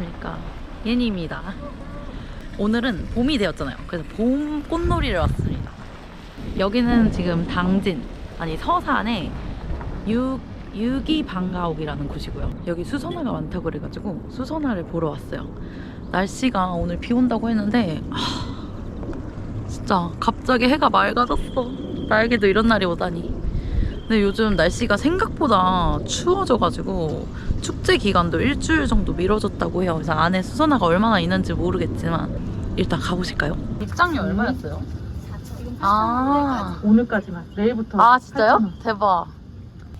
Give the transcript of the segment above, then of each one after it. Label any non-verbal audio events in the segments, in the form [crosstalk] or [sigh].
안녕하십니까. 예니입니다. 오늘은 봄이 되었잖아요. 그래서 봄 꽃놀이를 왔습니다. 여기는 지금 당진 아니 서산에 유, 유기 방가옥이라는 곳이고요. 여기 수선화가 많다고 그래가지고 수선화를 보러 왔어요. 날씨가 오늘 비 온다고 했는데 하, 진짜 갑자기 해가 맑아졌어. 나에게도 이런 날이 오다니 근데 요즘 날씨가 생각보다 추워져가지고 축제 기간도 일주일 정도 미뤄졌다고 해요. 그래서 안에 수선화가 얼마나 있는지 모르겠지만 일단 가보실까요? 입장료 얼마였어요? 아, 오늘까지만 내일부터 아 진짜요? 8,000원. 대박.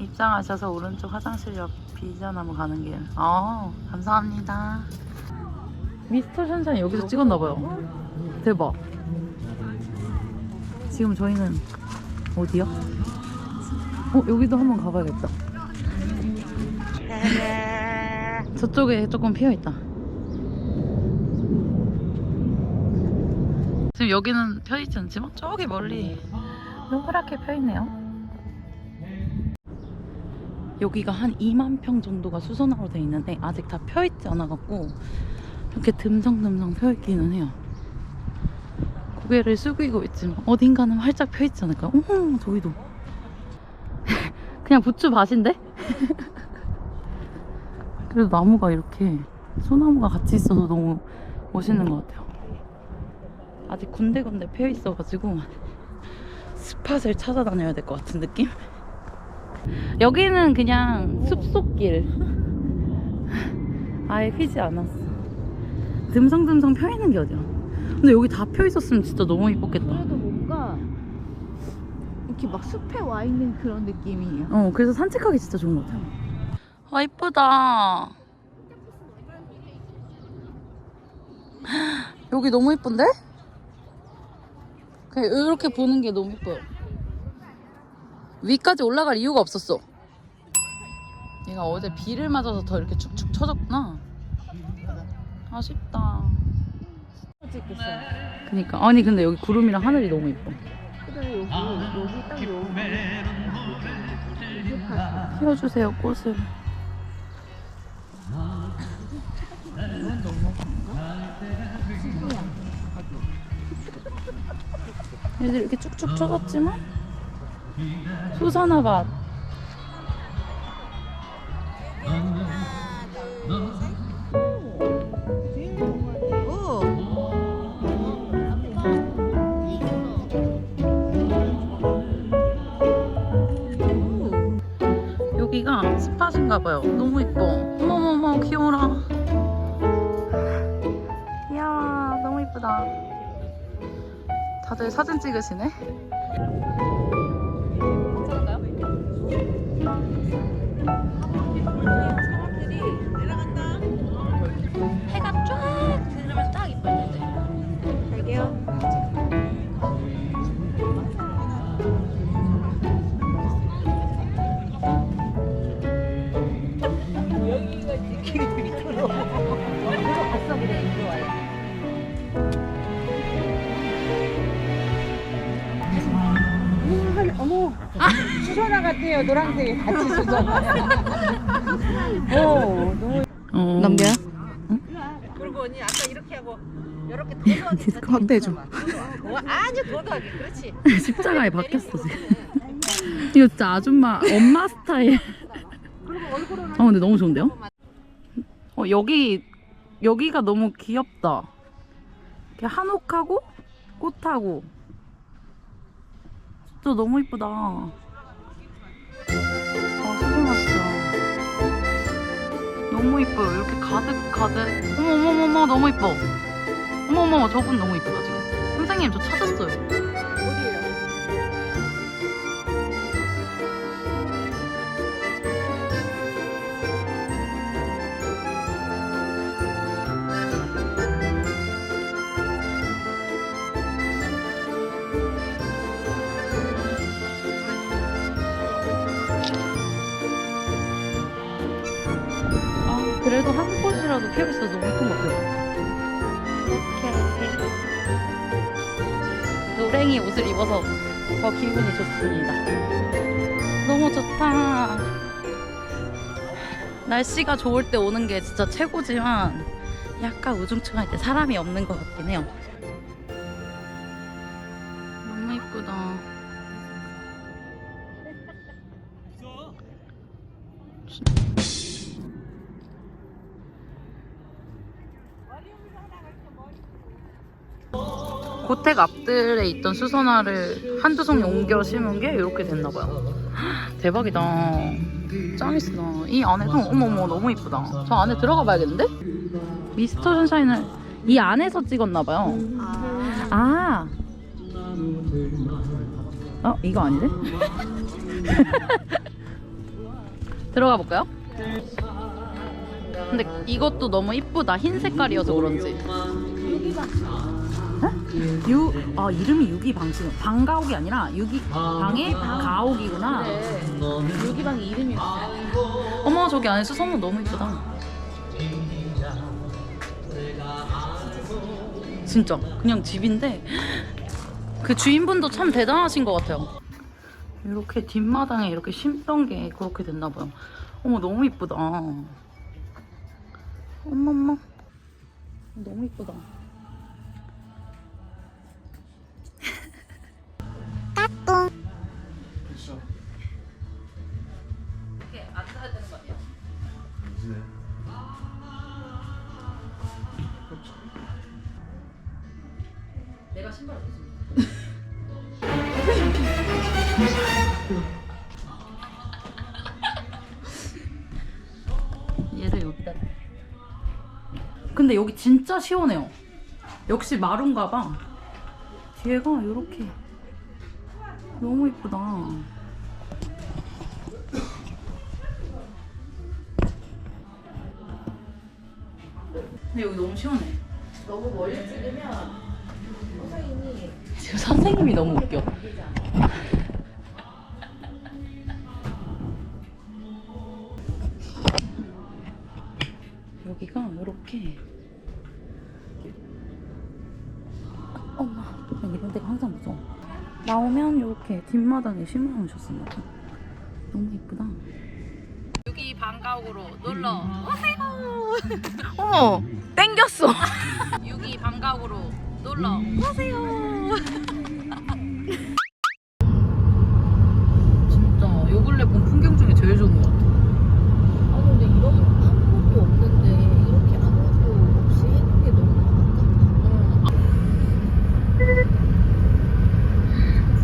입장하셔서 오른쪽 화장실 옆 비자나무 가는 길. 아, 감사합니다. 미스터 션샤인 여기서 찍었나봐요. 대박. 지금 저희는 어디요? 어, 여기도 한번 가봐야겠다. 저쪽에 조금 피어있다. 지금 여기는 펴있지 않지만 저기 멀리 노랗게 펴있네요. 여기가 한 2만 평 정도가 수선화로 돼 있는데 아직 다 펴있지 않아갖고 이렇게 듬성듬성 펴있기는 해요. 고개를 숙이고 있지만 어딘가는 활짝 펴있지 않을까? 어머 저기도 그냥 부추 밭인데? 그래도 나무가 이렇게 소나무가 같이 있어서 너무 멋있는 것 같아요. 아직 군데군데 펴 있어가지고 스팟을 찾아다녀야 될 것 같은 느낌? 여기는 그냥 숲속길. 아예 피지 않았어. 듬성듬성 펴 있는 게 어디야? 근데 여기 다 펴 있었으면 진짜 너무 이뻤겠다. 이렇게 막 숲에 와 있는 그런 느낌이에요. 어, 그래서 산책하기 진짜 좋은 것 같아요. 아, 이쁘다. [gasps] 여기 너무 이쁜데? 그냥 이렇게 보는 게 너무 이뻐요. 위까지 올라갈 이유가 없었어. 얘가 어제 비를 맞아서 더 이렇게 축축 처졌구나. 아쉽다. 찍겠어요. 그니까. 아니, 근데 여기 구름이랑 하늘이 너무 이뻐. 피워주세요, 꽃을. 얘들 이렇게 쭉쭉 쳐졌지만 수선화밭 스팟인가 봐요. 너무 이뻐. 어머머머 귀여워라. 이야 너무 이쁘다. 다들 사진 찍으시네 같아요 노란색 같이 수선화 어 너무 어. 넘겨요? 그리고 언니 아까 이렇게 하고 이렇게 도도하게 확대해줘. 어, 아주 도도하게 그렇지 [laughs] 십자가에 박혔어 지금 이거 진짜 아줌마 엄마 스타일 그리고 얼굴은 아 근데 너무 좋은데요? 어 여기 여기가 너무 귀엽다. 이렇게 한옥하고 꽃하고 진짜 너무 이쁘다. 너무 이뻐요. 이렇게 가득 가득. 어머머머머 너무 이뻐. 어머머 저분 너무 이쁘다 지금. 선생님 저 찾았어요. 그래도 한 피어 있어서 너무 예쁜 것 같아요. 이렇게 노랭이 옷을 입어서 더 기분이 좋습니다. 너무 좋다. 날씨가 좋을 때 오는 게 진짜 최고지만 약간 우중충할 때 사람이 없는 것 같긴 해요. 너무 이쁘다. 고택 앞들에 있던 수선화를 한두 송 옮겨 심은 게 이렇게 됐나 봐요. [gasps] 대박이다. 짱이스다. 이 안에도 어머머 너무 이쁘다. 저 안에 들어가 봐야겠는데? 미스터 선샤인을 이 안에서 찍었나 봐요. 아. 어 이거 아니네? [laughs] 들어가 볼까요? 근데 이것도 너무 이쁘다. 흰 색깔이어서 그런지. 유, 아 이름이 유기 방식 방가옥이 아니라 유기 방의 가옥이구나. 유기방의 이름이. 어머 저기 안에 수선무 너무 이쁘다. 진짜 그냥 집인데 그 주인분도 참 대단하신 것 같아요. 이렇게 뒷마당에 이렇게 심던 게 그렇게 됐나 봐요. 어머 너무 이쁘다. 어머머 너무 이쁘다. 이렇게 앉아야 되는 거 아니에요? 내가 신발을 벗습니다. [laughs] 얘를 여기다. 근데 여기 진짜 시원해요. 역시 마룬가 봐. 뒤에가 이렇게 너무 이쁘다. 근데 여기 너무 시원해. 너무 멀리 찍으면 선생님이 지금 선생님이 너무 웃겨. 여기가 이렇게 엄마 난 이런 데가 항상 무서워. 나오면 이렇게 뒷마당에 심어놓으셨습니다. 너무 이쁘다. 여기 방가옥으로 놀러 오세요. [laughs] 어머 땡겼어. [laughs] 여기 방가옥으로 놀러 오세요. [laughs] 진짜 요 근래 본 풍경 중에 제일 좋은 것 같아. 아 근데 이런 아무것도 없는데 이렇게 아무것도 없이 해놓은 게 너무 아깝다.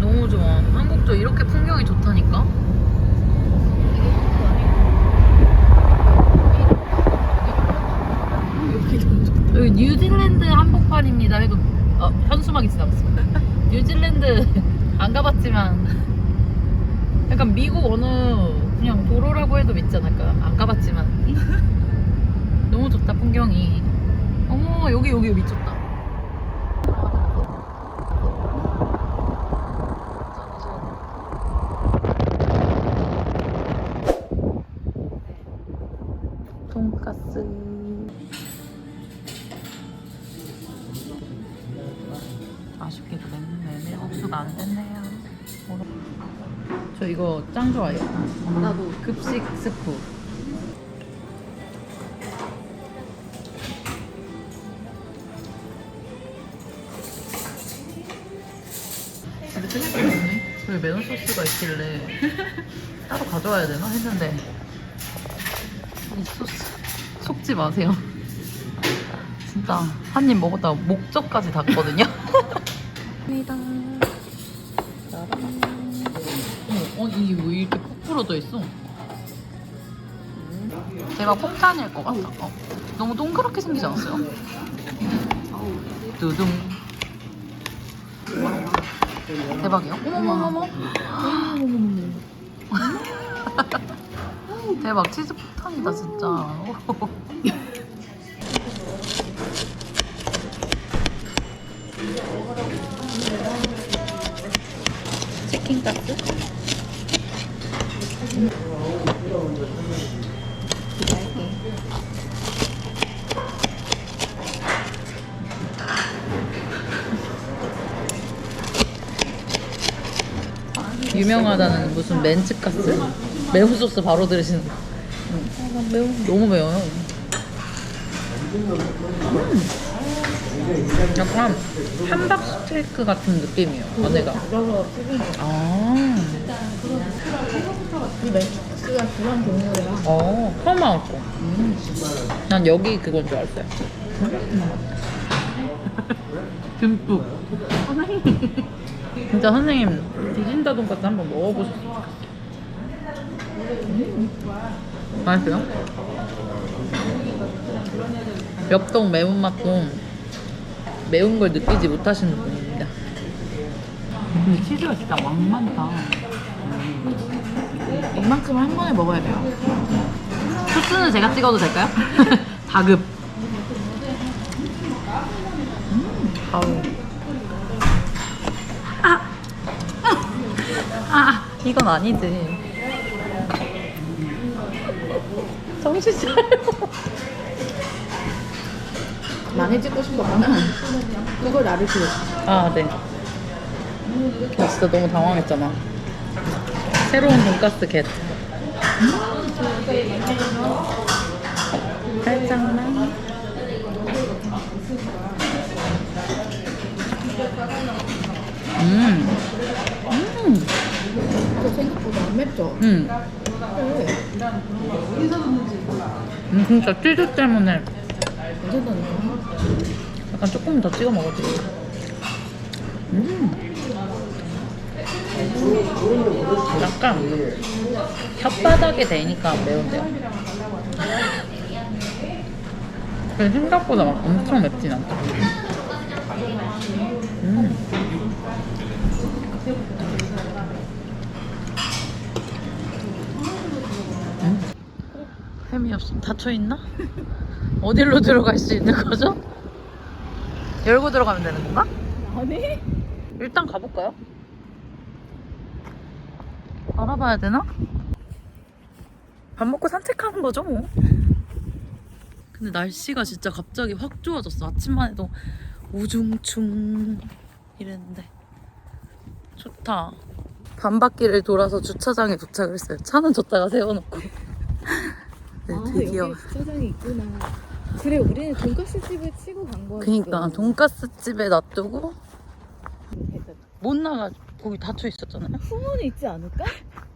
너무 좋아. 한국도 이렇게 풍경이 좋다니까. 이게 한국도 아니고 여기 좀 좋다. 여기 뉴질랜드 한복판입니다. 해도 어, 현수막이 지나갔어. 뉴질랜드 안 가봤지만 약간 미국 어느 그냥 도로라고 해도 믿지 않을까? 안 가봤지만 너무 풍경이. 어머 여기 여기 미쳤다. 매운 소스가 있길래 따로 가져와야 되나 했는데 이 소스 속지 마세요. 진짜 한 입 먹었다가 목젖까지 닿거든요. 입니다. 어, 어, 이게 왜 이렇게 푹 부러져 있어? 제가 폭탄일 것 같아. 어. 너무 동그랗게 생기지 않았어요? 두둥. 대박이요? 어머머머머. [laughs] 대박 치즈 폭탄이다 진짜. 치킨 가스? 유명하다는 무슨 멘츠 가스? 매운 소스 바로 들으시는. 응. 매워. 너무 매워요. 음. 약간 함박 스테이크 같은 느낌이에요. 안에가. 아. 이 그런. 어, 처음 알았어. 음. 난 여기 그건 줄 알았어요. 듬뿍. 진짜 선생님 디진다 돈까스 한번 먹어보셨으면 좋겠어요. 음. 맛있어요? 엽떡 매운맛도 매운 걸 느끼지 못하시는 분입니다. 근데 치즈가 진짜 왕 많다. 이만큼을 한 번에 먹어야 돼요. 소스는 제가 찍어도 될까요? [laughs] 다급. 이건 아니지. 정신 차려. 많이 찍고 싶었구나. 그걸 나를 기록. 아, 네. 나 진짜 너무 당황했잖아. 새로운 돈가스 겟. 살짝만. 음. 음. 저 생각보다 안 맵죠? 음. 진짜 치즈 때문에. 약간 조금 더 찍어 먹어도 돼. 음. 약간 혓바닥에 대니까 매운데요. 생각보다 막 엄청 맵진 않다. 햄이 없음 닫혀 있나? 어디로 들어갈 수 있는 거죠? 열고 들어가면 되는 건가? 아니? 일단 가볼까요? 알아봐야 되나? 밥 먹고 산책하는 거죠, 뭐. 근데 날씨가 진짜 갑자기 확 좋아졌어. 아침만 해도 우중충 이랬는데. 좋다. 반바퀴를 돌아서 주차장에 도착을 했어요. 차는 줬다가 세워놓고. 네, 드디어. 아, 여기 주차장이 있구나. 그래, 우리는 돈가스 집을 치고 간 거야. 그니까 돈가스 집에 놔두고. 못 나가 거기 닫혀 있었잖아요. 후문이 있지 않을까?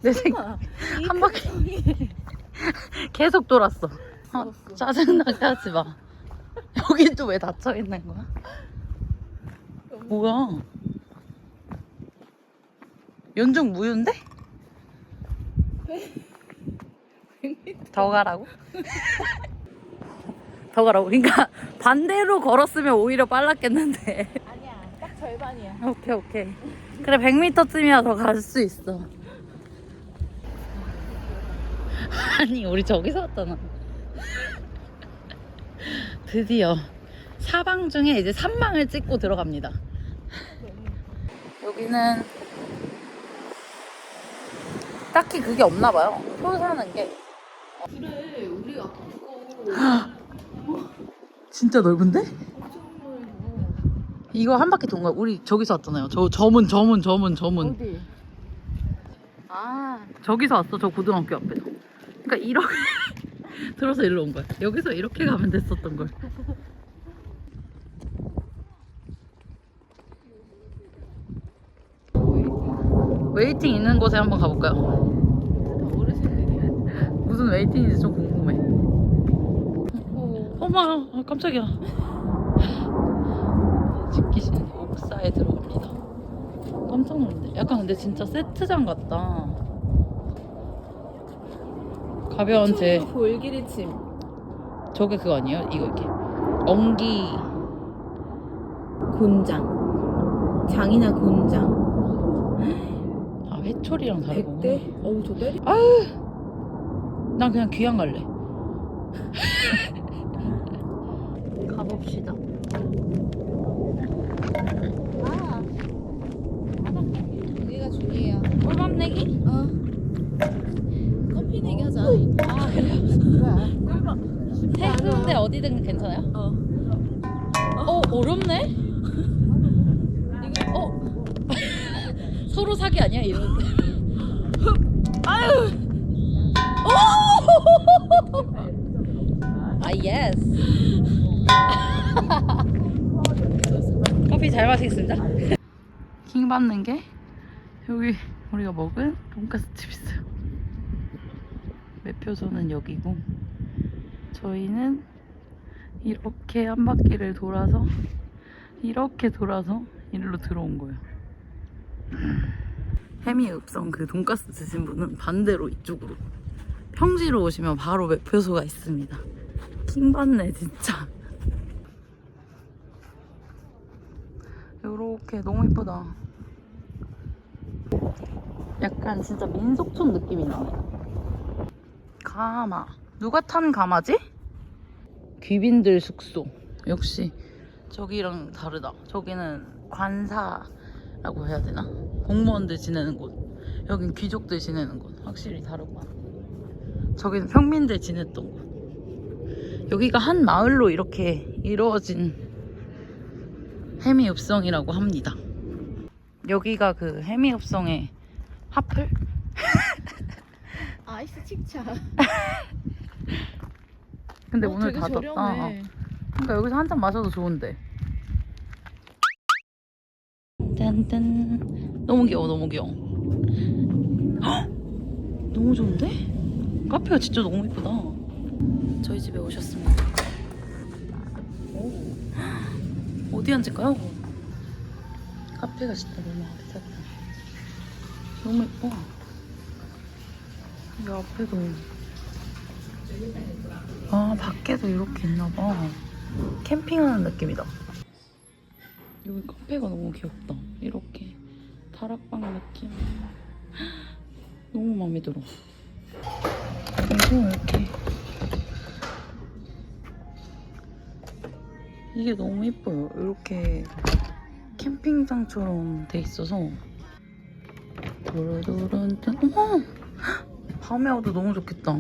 내 생, 한 바퀴. [laughs] 계속 돌았어. 아, 돌았어. 짜증나게 하지 마. 여기 또 왜 닫혀 있는 거야? 뭐야? 연중 무휴인데? [laughs] 더 가라고? [laughs] 더 가라고. 그러니까 반대로 걸었으면 오히려 빨랐겠는데. 아니야, 딱 절반이야. 오케이 오케이. 그래 100m쯤이야 더 갈 수 있어. 아니 우리 저기서 왔잖아. 드디어 사방 중에 이제 3망을 찍고 들어갑니다. 여기는 딱히 그게 없나 봐요. 표 사는 게. 그래, 우리 아까 그거 [gasps] 진짜 넓은데? 이거 한 바퀴 동가 우리 저기서 왔잖아요. 저 저문 저문 저문 저문. 어디? 아, 저기서 왔어 저 고등학교 앞에서 그러니까 이렇게 [laughs] 들어서 일로 온 거야 여기서 이렇게 가면 됐었던 걸 [laughs] 웨이팅 있는 곳에 한번 가볼까요? 무슨 웨이팅인지 좀 궁금해 어, 어머 아, 깜짝이야 집기신 옥사에 들어갑니다 깜짝 놀랐네 약간 근데 진짜 세트장 같다 가벼운 제 골기리 침. 저게 그거 아니에요? 이거 이렇게 엉기 곤장. 장이나 곤장. 아 회초리랑 다르고 백대? 어우, 저 때리. 난 그냥 귀양 갈래 [laughs] 가봅시다 아. 여기가 중이에요. 꿀밤 내기? 어. 커피 내기 하자. 아 그래요? 해운대 어디든 괜찮아요? 어. 어 어렵네? 어 [laughs] 서로 사기 아니야 이러는데 [laughs] 아유 예스. [laughs] 커피 잘 마시겠습니다. 킹 받는 게 여기 우리가 먹은 돈가스 집 있어요. 매표소는 여기고 저희는 이렇게 한 바퀴를 돌아서 이렇게 돌아서 일로 들어온 거예요. 해미 읍성 그 돈가스 드신 분은 반대로 이쪽으로 평지로 오시면 바로 매표소가 있습니다. 킹받네 진짜. 요렇게 너무 이쁘다. 약간 진짜 민속촌 느낌이 나네. 가마. 누가 탄 가마지? 귀빈들 숙소. 역시 저기랑 다르다. 저기는 관사라고 해야 되나? 공무원들 지내는 곳. 여긴 귀족들 지내는 곳. 확실히 다르구나. 저기는 평민들 지냈던 곳. 여기가 한 마을로 이렇게 이루어진 해미읍성이라고 합니다. 여기가 그 해미읍성의 하플? [laughs] 아이스 칙차. [laughs] 근데 어, 오늘 되게 닫았다. 저렴해. 그러니까 여기서 한 잔 마셔도 좋은데. 짠짠. 너무 귀여워, 너무 귀여워. 헉! [gasps] 너무 좋은데? 카페가 진짜 너무 이쁘다. 저희 집에 오셨습니다. 오. 어디 앉을까요? 카페가 진짜 너무 아기자기다. 너무 예뻐. 이 앞에도. 아, 밖에도 이렇게 있나봐. 캠핑하는 느낌이다. 여기 카페가 너무 귀엽다. 이렇게 다락방 느낌. [gasps] 너무 마음에 들어. 그리고 이렇게 이게 너무 예뻐요. 이렇게 캠핑장처럼 돼 있어서 도르도른뜬 어머! [gasps] 밤에 와도 너무 좋겠다.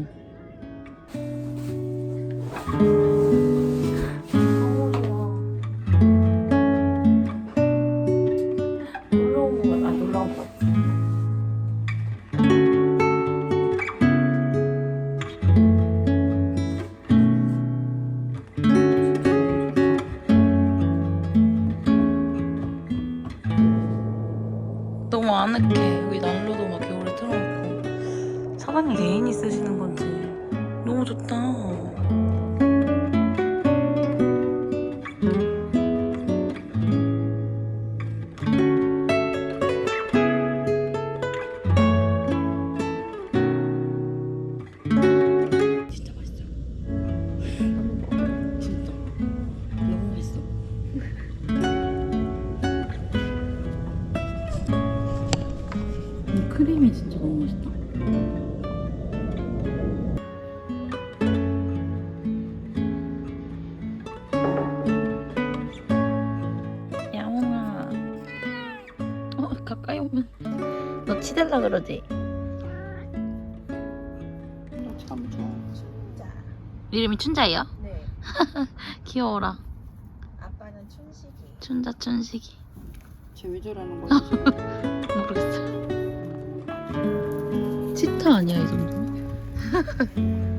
너무 아늑해. 여기 난로도 막 겨울에 틀어놓고. 사장님 개인이 쓰시는 건지. 너무 좋다. 오면 너 치댈라 그러지? 참 좋아. 이름이 춘자예요? 네. [laughs] 귀여워라. 아빠는 춘식이. 춘자 춘식이. 쟤왜 저러는 거야? 모르겠어. 치타 아니야 이 정도면? [laughs]